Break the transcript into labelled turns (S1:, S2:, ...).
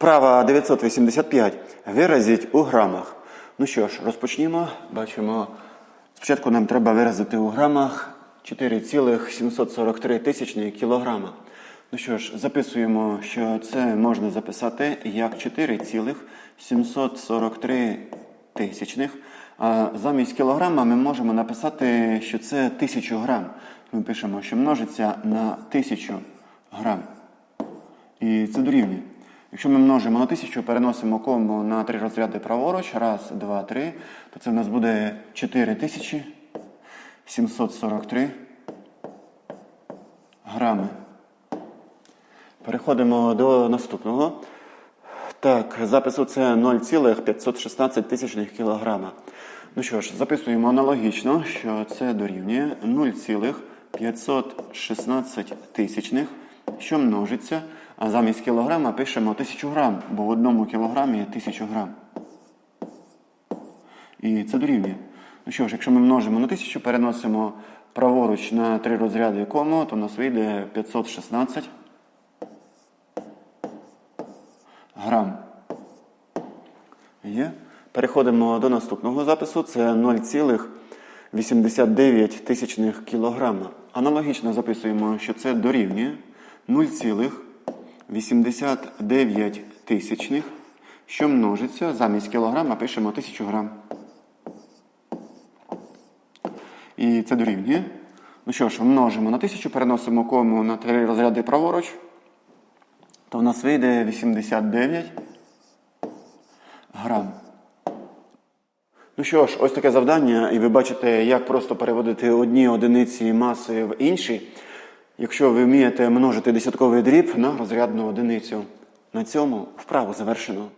S1: Вправа 985. Виразіть у грамах. Ну що ж, розпочнімо. Бачимо, спочатку нам треба виразити у грамах 4,743 тисячні кілограма. Ну що ж, записуємо, що це можна записати як 4,743 тисячних. А замість кілограма ми можемо написати, що це 1000 грам. Ми пишемо, що множиться на 1000 грам. І це дорівнює. Якщо ми множимо на 1000, переносимо кому на три розряди праворуч, раз, два, три, то це в нас буде 4743 грами. Переходимо до наступного. Так, запису це 0,516 тисячних кілограма. Ну що ж, записуємо аналогічно, що це дорівнює 0,516 тисячних, що множиться, а замість кілограма пишемо 1000 грам, бо в одному кілограмі 1000 грам. І це дорівнює. Ну що ж, якщо ми множимо на 1000, переносимо праворуч на три розряди кому, то у нас вийде 516 грам. Є. Переходимо до наступного запису. Це 0,89 тисячних кілограма. Аналогічно записуємо, що це дорівнює 0,89 тисячних, що множиться замість кілограма пишемо 1000 грам. І це дорівнює. Ну що ж, множимо на 1000, переносимо кому на три розряди праворуч, то в нас вийде 89 грам. Ну що ж, ось таке завдання, і ви бачите, як просто переводити одні одиниці маси в інші, якщо ви вмієте множити десятковий дріб на розрядну одиницю. На цьому вправу завершено.